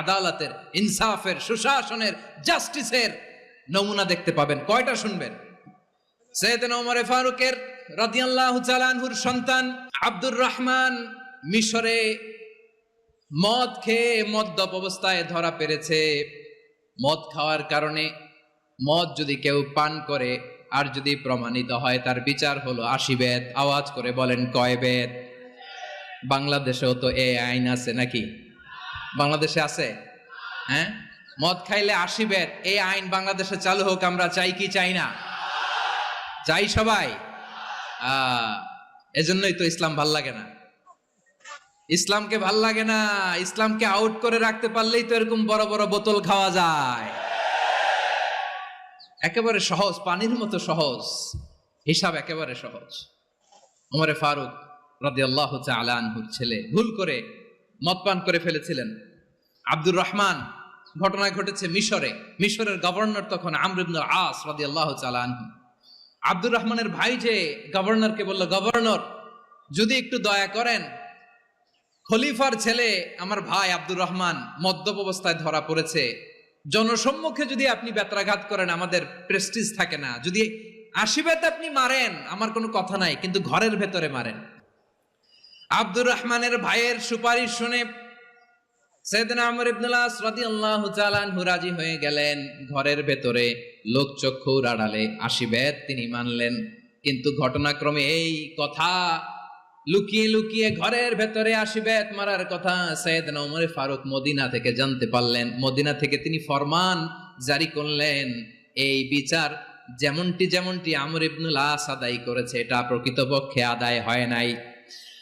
আদালতের, ইনসাফের, সুশাসনের, জাস্টিসের নমুনা দেখতে পাবেন। কয়টা শুনবেন? সৈয়দনা ওমরে ফারুকের রাদিয়াল্লাহু তাআলা সন্তান আব্দুর রহমান মিশরে মদ খেয়ে মদ্যপ অবস্থায় ধরা পেরেছে। মদ খাওয়ার কারণে মদ যদি কেউ পান করে আর যদি প্রমাণিত হয়, তার বিচার হলো আশি বেদ। আওয়াজ করে বলেন কয় বেদ? বাংলাদেশেও তো এ আইন আছে নাকি? বাংলাদেশে আছে? হ্যাঁ? মদ খাইলে আশি এই আইন বাংলাদেশে চালু হোক, আমরা চাই কি, চাই না। চাই সবাই। এজন্যই তো ইসলাম ভালো লাগে না। ইসলামকে ভালো লাগে না। ইসলামকে আউট করে রাখতে পারলেই তো এরকম বড় বড় বোতল খাওয়া যায়। একেবারে সহজ, পানির মতো সহজ। হিসাব একেবারে সহজ। ওমরে ফারুক রাদি আল্লাহ আনহুর ছেলে ভুল করে মদ পান করে ফেলেছিলেন। আব্দুর রহমান ঘটনা ঘটেছে মিশরে। মিশরের গভর্নর তখন আমরিবনুল আস রাদি আল্লাহ আনহু। আব্দুর রহমানের ভাই যে গভর্নরকে বলল, গভর্নর, যদি একটু দয়া করেন, খলিফার ছেলে আমার ভাই আব্দুর রহমান মদ্যপ অবস্থায় ধরা পড়েছে। জনসম্মুখে যদি আপনি ব্যত্রাঘাত করেন, আমাদের প্রেস্টিজ থাকে না। যদি আশীর্বাদ আপনি মারেন, আমার কোনো কথা নাই, কিন্তু ঘরের ভেতরে মারেন। আব্দুর রহমানের ভাইয়ের সুপারিশ শুনে সৈয়দনা আমর ইবনুল্লাহ রাদিয়াল্লাহু তাআলা আনহু রাজি হয়ে গেলেন। ঘরের ভেতরে লোকচক্ষুর আড়ালে আশীর্বাদ তিনি মানলেন। কিন্তু ঘটনাক্রমে এই কথা লুকিয়ে লুকিয়ে ঘরের ভেতরে আশীর্বাদ মারার কথা সৈয়দনা ওমর ফারুক মদিনা থেকে জানতে পারলেন। মদিনা থেকে তিনি ফরমান জারি করলেন। এই বিচার যেমনটি যেমনটি আমর ইবনুল আস আদায় করেছে, এটা প্রকৃতপক্ষে আদায় হয় নাই।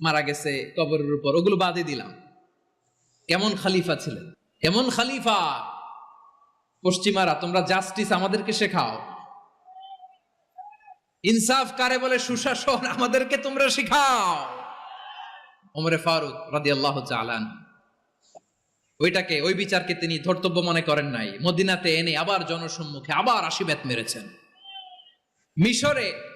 মারা গেছে কবরের উপর, ওগুলো বাদে দিলাম। কেমন খালিফা ছিলেন কেমন খালিফা। পশ্চিমারা, তোমরা জাস্টিস আমাদেরকে শেখাও। ইনসাফ কারে বলে? সুশাসন আমাদেরকে তোমরা শেখাও। ওমরে ফারুক রাদি আল্লাহ চালান ওইটাকে, ওই বিচারকে তিনি ধর্তব্য মনে করেন নাই। মদিনাতে এনে আবার জনসম্মুখে আবার আশিবেত মেরেছেন। মিশরে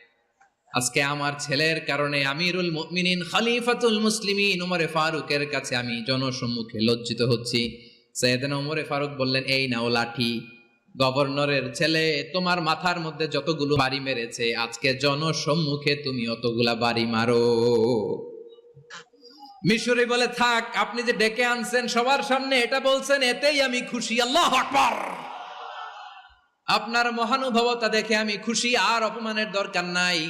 আজকে আমার ছেলের কারণে আমিরুল মুমিনিন, খলিফাতুল মুসলিমিন উমরে ফারুকের কাছে আমি জনসম্মুখে লজ্জিত হচ্ছি। সৈয়দনা উমরে ফারুক বললেন, এই নাও লাঠি। গভর্নরের ছেলে, তোমার মাথার মধ্যে যতগুলো বাড়ি মেরেছে, আজকে জনসম্মুখে তুমি অতগুলা বাড়ি মারো। মিশরি বলে, থাক, আপনি যে ডেকে আনছেন সবার সামনে এটা বলছেন, এতেই আমি খুশি। আল্লাহ আকবার! আপনার মহানুভবতা দেখে আমি খুশি, আর অপমানের দরকার নাই।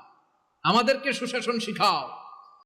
আমাদেরকে সুশাসন শিখাও।